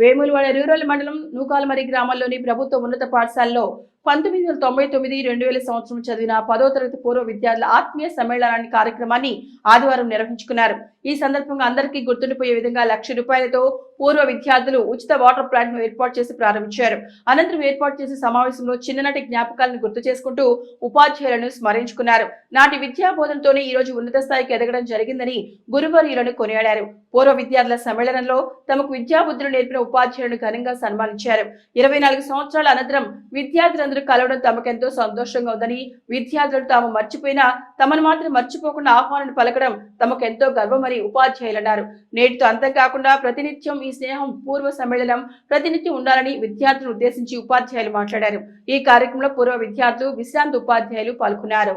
Vemulawada rural మండలం నూకాలమరి గ్రామంలోని ప్రభుత్వ ఉన్నత పాఠశాలలో పంతొమ్మిది వందల తొంభై తొమ్మిది రెండు వేల సంవత్సరం చదివిన పదో తరగతి పూర్వ విద్యార్థుల ఆత్మీయ సమ్మేళనాన్ని కార్యక్రమాన్ని ఆదివారం నిర్వహించుకున్నారు. ఈ సందర్భంగా అందరికీ గుర్తుండిపోయే విధంగా లక్ష రూపాయలతో పూర్వ విద్యార్థులు ఉచిత వాటర్ ప్లాంట్ను ఏర్పాటు చేసి ప్రారంభించారు. అనంతరం ఏర్పాటు చేసే సమావేశంలో చిన్ననాటి జ్ఞాపకాలను గుర్తు చేసుకుంటూ ఉపాధ్యాయులను స్మరించుకున్నారు. నాటి విద్యా బోధనతోనే ఈ రోజు ఉన్నత స్థాయికి ఎదగడం జరిగిందని గురువర్యులను కొనియాడారు. పూర్వ విద్యార్థుల సమ్మేళనంలో తమకు విద్యాబుద్ధులు నేర్పిన ఉపాధ్యాయులను ఘనంగా సన్మానించారు. ఇరవై నాలుగు సంవత్సరాల అనంతరం విద్యార్థులందరూ కలవడం తమకెంతో సంతోషంగా ఉందని విద్యార్థులు తాము మర్చిపోయినా తమను మాత్రం మర్చిపోకుండా ఆహ్వానం పలకడం తమకెంతో గర్వమని ఉపాధ్యాయులు అన్నారు నేటితో అంతం కాకుండా ప్రతినిత్యం ఈ స్నేహం పూర్వ సమ్మేళనం ప్రతినిత్యం ఉండాలని విద్యార్థులను ఉద్దేశించి ఉపాధ్యాయులు మాట్లాడారు. ఈ కార్యక్రమంలో పూర్వ విద్యార్థులు విశ్రాంతి ఉపాధ్యాయులు పాల్గొన్నారు.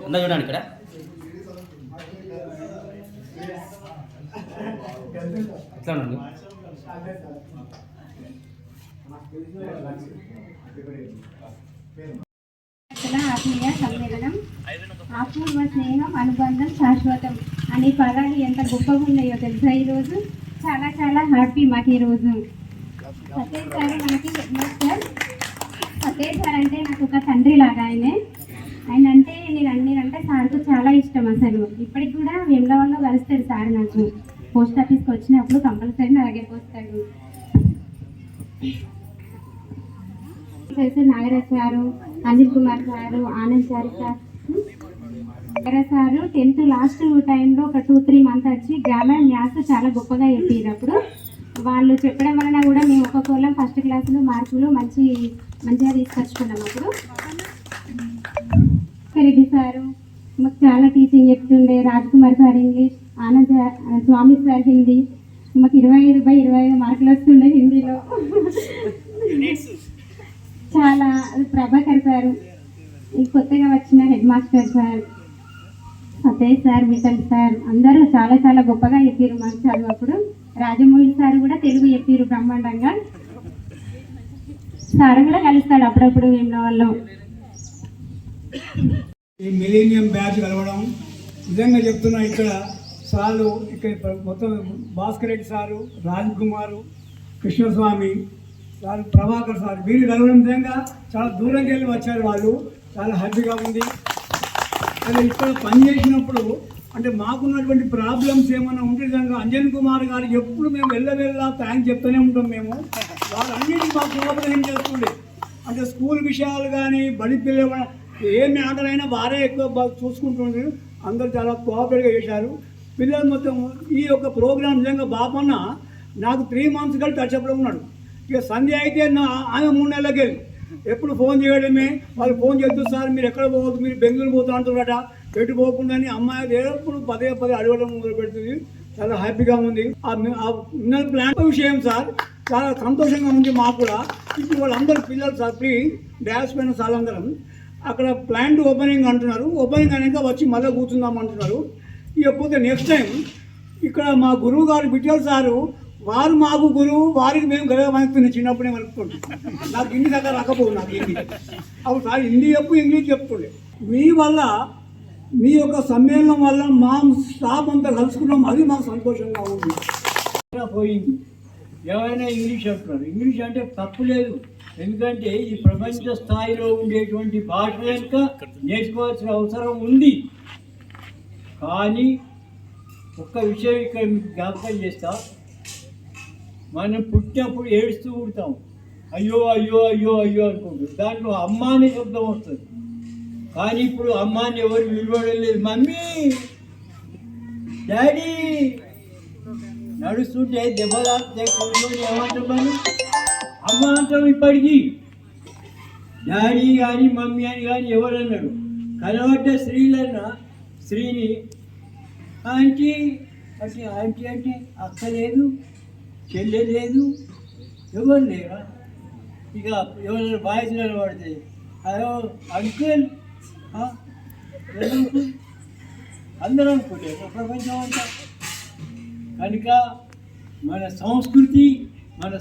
ఉందా చూడండి ఇక్కడ ఎట్లా ఉండండి ఆత్మీయ సమ్మేళనం అపూర్వ స్నేహం అనుబంధం శాశ్వతం అనే పదాలు ఎంత గొప్పగా ఉన్నాయో తెలుసా ఈరోజు చాలా చాలా హ్యాపీ మాకు ఈరోజు సతీష్ సార్ మనకి హెడ్ మాస్టర్ సతీష్ సార్ అంటే నాకు ఒక తండ్రి లాగా ఆయనే. ఆయన అంటే నేను నేనంటే సార్కు చాలా ఇష్టం అసలు. ఇప్పటికి కూడా వేములవాడలో కలుస్తాడు సార్ నాకు. పోస్ట్ ఆఫీస్కి వచ్చినప్పుడు కంపల్సరీ నా దగ్గరికి వస్తాడు. Nagaraj sir Anil Kumar sir Anand sir sir Nagaraj sir tenth last టైంలో ఒక టూ త్రీ మంత్ వచ్చి గ్రామర్ మ్యాథ్స్ చాలా గొప్పగా చెప్పినప్పుడు వాళ్ళు చెప్పడం వలన కూడా మేము ఒక్కొక్కళ్ళం ఫస్ట్ క్లాసులో మార్కులు మంచి మంచిగా తీసుకొచ్చుకున్నాం అప్పుడు రెడ్డి సారు మాకు చాలా టీచింగ్ చెప్తుండే Raj Kumar sir English Anand Swamy sir Hindi మాకు ఇరవై ఐదు బై ఇరవై ఐదు మార్కులు వస్తుండే హిందీలో. చాలా ప్రభాకర్ సార్ కొత్తగా వచ్చిన head master sir Satya sir Mittal sir అందరూ చాలా చాలా గొప్పగా చెప్పారు మాకు చదువు అప్పుడు రాజమౌళి సార్ కూడా తెలుగు చెప్పారు బ్రహ్మాండంగా. సార్ కూడా కలుస్తాడు అప్పుడప్పుడు ఏమో వాళ్ళు. ఈ మిలీనియం బ్యాచ్ కలవడం. నిజంగా చెప్తున్నా ఇక్కడ సార్లు ఇక్కడ మొత్తం Bhaskar Reddy sir Raj Kumar Krishnaswamy sir Prabhakar sir వీరు కలవడం నిజంగా చాలా దూరంకి వెళ్ళి వచ్చారు వాళ్ళు. చాలా హ్యాపీగా ఉంది. అదే ఇక్కడ పనిచేసినప్పుడు అంటే మాకున్నటువంటి ప్రాబ్లమ్స్ ఏమైనా ఉంటే విధంగా అంజన్ కుమార్ గారు ఎప్పుడు మేము వెళ్ళ వెళ్ళా థ్యాంక్స్ చెప్తూనే ఉంటాం మేము. వాళ్ళు మాకు కోఆపరేషన్ చేస్తుండే అంటే స్కూల్ విషయాలు కానీ బడి పిల్లలు ఏ మ్యాటర్ అయినా వారే ఎక్కువ బాగా చూసుకుంటుండే అందరూ చాలా కోఆపరేట్గా చేశారు. పిల్లలు మొత్తం ఈ యొక్క ప్రోగ్రామ్ నిజంగా బాపన్న నాకు త్రీ మంత్స్ కలిసి టచ్అప్లో ఉన్నాడు. ఇక సంధ్య అయితే నా ఆమె మూడు నెలలకి. వెళ్ళి ఎప్పుడు ఫోన్ చేయడమే. వాళ్ళు ఫోన్ చేస్తూ సార్ మీరు ఎక్కడ పోవద్దు మీరు బెంగళూరు పోతా అంటున్నారట. ఎటు పోకుండా అని అమ్మాయి ఎప్పుడు పదే పదే అడగడం మొదలు పెడుతుంది చాలా హ్యాపీగా ఉంది. ఆ ప్లాన్ విషయం సార్ చాలా సంతోషంగా ఉంది మాకు కూడా. ఇప్పుడు వాళ్ళందరూ పిల్లలు సార్ ప్లీజ్ డ్యాన్స్ పైన సార్లందరం అక్కడ ప్లాంట్ ఓపెనింగ్ అంటున్నారు. ఓపెనింగ్ అయినాక వచ్చి మళ్ళీ కూర్చుందాం అంటున్నారు. ఇకపోతే నెక్స్ట్ టైం ఇక్కడ మా గురువు గారు విఠల్ సారు వారు మాకు గురువు వారికి మేము గర్వమనుకున్నాం చిన్నప్పుడే అనుకుంటున్నాం నాకు హిందీ దగ్గర రాకపోవు నాకు హిందీ. అప్పుడు సార్ హిందీ చెప్పు ఇంగ్లీష్ చెప్తుండే. మీ వల్ల మీ యొక్క సమ్మేళనం వల్ల మా స్టాఫ్ అంతా కలుసుకున్నాం. అది మాకు సంతోషంగా ఉంది. పోయింది. ఎవరైనా ఇంగ్లీష్ అంటున్నారు. ఇంగ్లీష్ అంటే తప్పు లేదు. ఎందుకంటే ఈ ప్రపంచ స్థాయిలో ఉండేటువంటి భాష యొక్క నేర్చుకోవాల్సిన అవసరం ఉంది. కానీ ఒక్క విషయం ఇక్కడ మీకు జ్ఞాపకం చేస్తా. మనం పుట్టినప్పుడు ఏడుస్తూ పుడతాం అయ్యో అయ్యో అయ్యో అయ్యో అనుకుంటాం. దాంట్లో అమ్మ అనే శబ్దం వస్తుంది. కానీ ఇప్పుడు అమ్మాని ఎవరు విలువడలేదు. మమ్మీ! డాడీ! నడుస్తుంటే దెబ్బలా ఏమంటామని అమ్మ అంటాం ఇప్పటికీ. డాడీ కానీ మమ్మీ అని కానీ ఎవరన్నాడు కనబడ్డ స్త్రీలన్నా స్త్రీని. ఆంటీ! అంటే ఆంటీ అంటే అక్క లేదు చెల్లె లేదు ఎవరు లేరా? ఇక ఎవరైనా బాయ్స్ పడతాయి అయ్యో అంకుల్! అందరూ అనుకుంటే ప్రపంచం అంతా. కనుక మన సంస్కృతి మన